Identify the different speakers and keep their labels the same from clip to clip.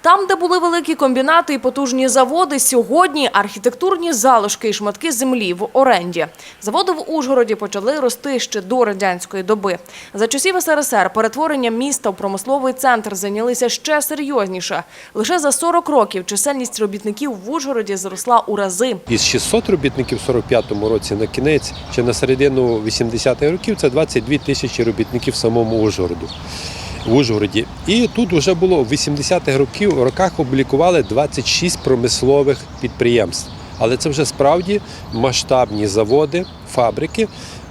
Speaker 1: Там, де були великі комбінати і потужні заводи, сьогодні архітектурні залишки і шматки землі в оренді. Заводи в Ужгороді почали рости ще до радянської доби. За часів СРСР перетворення міста в промисловий центр зайнялися ще серйозніше. Лише за 40 років чисельність робітників в Ужгороді зросла у рази.
Speaker 2: Із 600 робітників в 45-му році на кінець чи на середину 80-х років це 22 тисячі робітників в самому Ужгороду. В Ужгороді. І тут вже було в 80-х років роках облікували 26 промислових підприємств. Але це вже справді масштабні заводи, фабрики,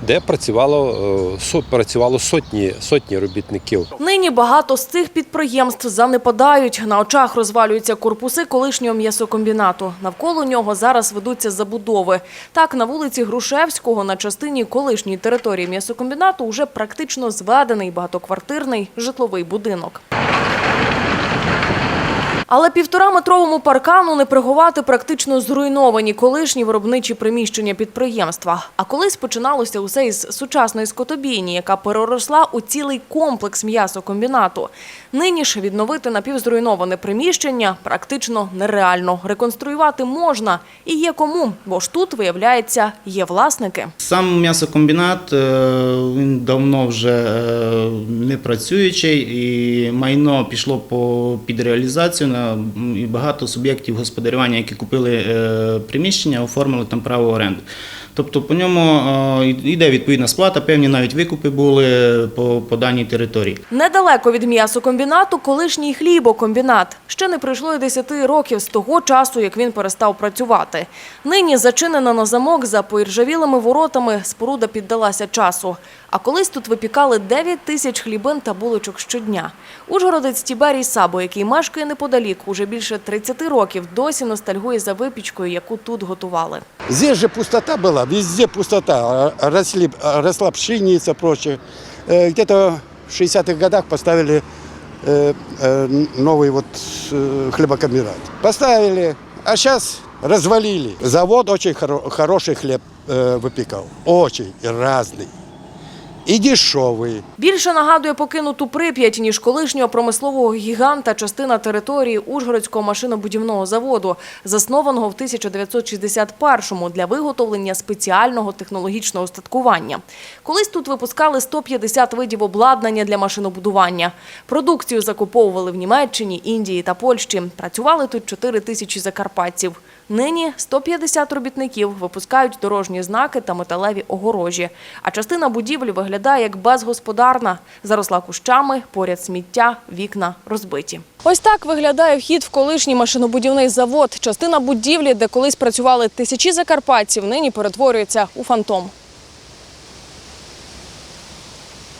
Speaker 2: де працювало, е, працювало сотні, сотні робітників.
Speaker 1: Нині багато з цих підприємств занепадають. На очах розвалюються корпуси колишнього м'ясокомбінату. Навколо нього зараз ведуться забудови. Так, на вулиці Грушевського на частині колишньої території м'ясокомбінату уже практично зведений багатоквартирний житловий будинок. Але півтораметровому паркану не приховати практично зруйновані колишні виробничі приміщення підприємства. А колись починалося усе із сучасної скотобійні, яка переросла у цілий комплекс м'ясокомбінату. Нині ж відновити напівзруйноване приміщення практично нереально. Реконструювати можна і є кому, бо ж тут, виявляється, є власники.
Speaker 3: Сам м'ясокомбінат е, він давно вже е, не працюючий, і майно пішло по під реалізацію на і багато суб'єктів господарювання, які купили е, приміщення, оформили там право оренди. Тобто по ньому е, йде відповідна сплата, певні навіть викупи були по, по даній території.
Speaker 1: Недалеко від м'ясокомбінату колишній хлібокомбінат. Ще не пройшло й 10 років з того часу, як він перестав працювати. Нині зачинена на замок за поіржавілими воротами, споруда піддалася часу. А колись тут випікали 9 тисяч хлібин та булочок щодня. Ужгородець Тіберій Сабо, який мешкає неподалік, уже більше 30 років, досі ностальгує за випічкою, яку тут готували.
Speaker 4: Здесь же пустота была, везде пустота. А, Росли, а, росла пшеница, прочее. Э, Где-то в 60-х годах поставили э, э, новый вот э, хлебокомбинат. Поставили, а сейчас развалили. Завод очень хоро- хороший хлеб э, выпекал. Очень и разный. И дешевый.
Speaker 1: Більше нагадує покинуту Прип'ять, ніж колишнього промислового гіганта частина території Ужгородського машинобудівного заводу, заснованого в 1961-му для виготовлення спеціального технологічного устаткування. Колись тут випускали 150 видів обладнання для машинобудування. Продукцію закуповували в Німеччині, Індії та Польщі. Працювали тут 4 тисячі закарпатців. Нині 150 робітників випускають дорожні знаки та металеві огорожі. А частина будівлі виглядає як безгосподарна. Заросла кущами, поряд сміття, вікна розбиті. Ось так виглядає вхід в колишній машинобудівний завод. Частина будівлі, де колись працювали тисячі закарпатців, нині перетворюється у фантом.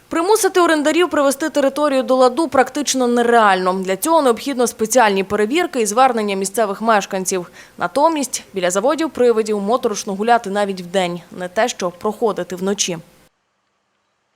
Speaker 1: Примусити орендарів привести територію до ладу практично нереально. Для цього необхідно спеціальні перевірки і звернення місцевих мешканців. Натомість біля заводів привидів моторошно гуляти навіть вдень, не те що проходити вночі.